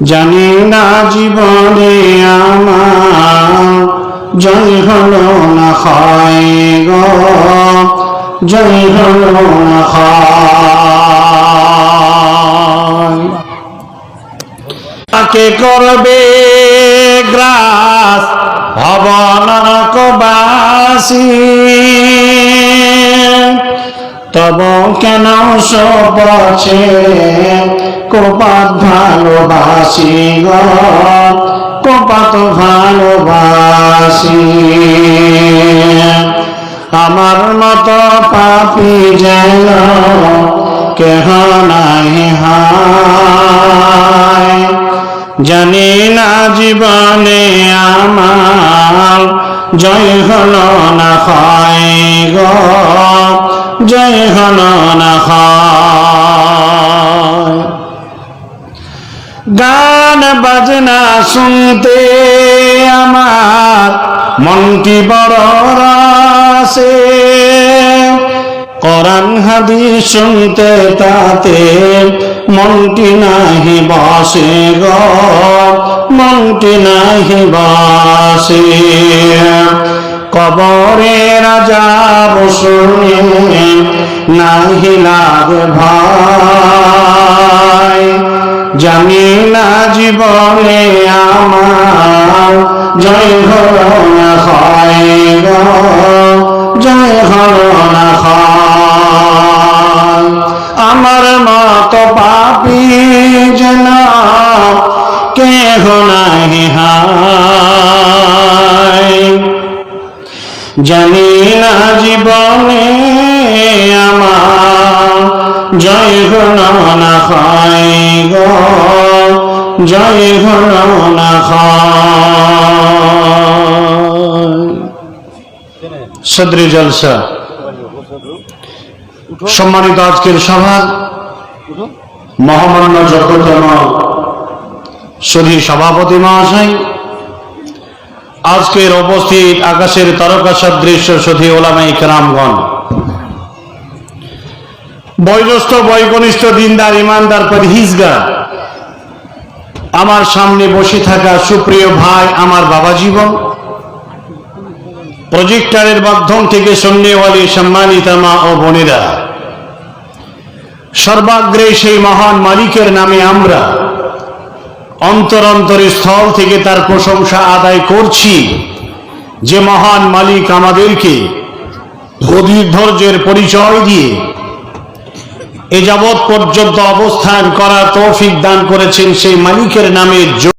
জানি না জীবনে আমার জয় হলো না হয় গো, জয় হলো না তাকে করবে গ্রাস, হব নরকবাসী তব কেন সপছে কোপাত ভালোবাসি গ কোপাত ভালোবাসি। আমার মতো পাপি যেন কেহ নাই হায়। জানি না জীবনে আমার জয় হল না হয় গ, জয় হল না হয় গান, বাজনা শুনতে আমার মনটি বড় রাসে কোরআন, হাদিস শুনতে তাতে মনটি নাহি বসে গ? মনটি নাহি বসে? কবরে রাজা বসুনে নাহি লাগ ভাই। জানি না জীবনে আমার জয় হল না হয় জয় হল না আমার মত পাপি যেন কেহ নাই হায়। জানি না জীবনে আমার জয় হল না হয় জয় না সদরি জলসা। সম্মানিত আজকের সভা, মহামান্য জগতম সুধী সভাপতি মহাশয়, আজকের উপস্থিত আকাশের তারকা সদৃশ্য সুধী ওলামাই কেরামগণ। বয়োজ্যেষ্ঠ বয়কনিষ্ঠ দিনদার, ইমানদার, পরহিজগার আমার সামনে বসে থাকা সুপ্রিয় ভাই আমার বাবা জীবন। প্রজেক্টারের মাধ্যম থেকে সন্ন্যওয়ালী সম্মানিতা মা ও বোনেরা, সর্বাগ্রে সেই মহান মালিকের নামে আমরা অন্তর অন্তর স্থল থেকে তার প্রশংসা আদায় করছি যে মহান মালিক আমাদেরকে গভীর ধৈর্যের পরিচয় দিয়ে এ যাবৎ পর্যন্ত অবস্থান করার তৌফিক দান করেছেন সেই মালিকের নামে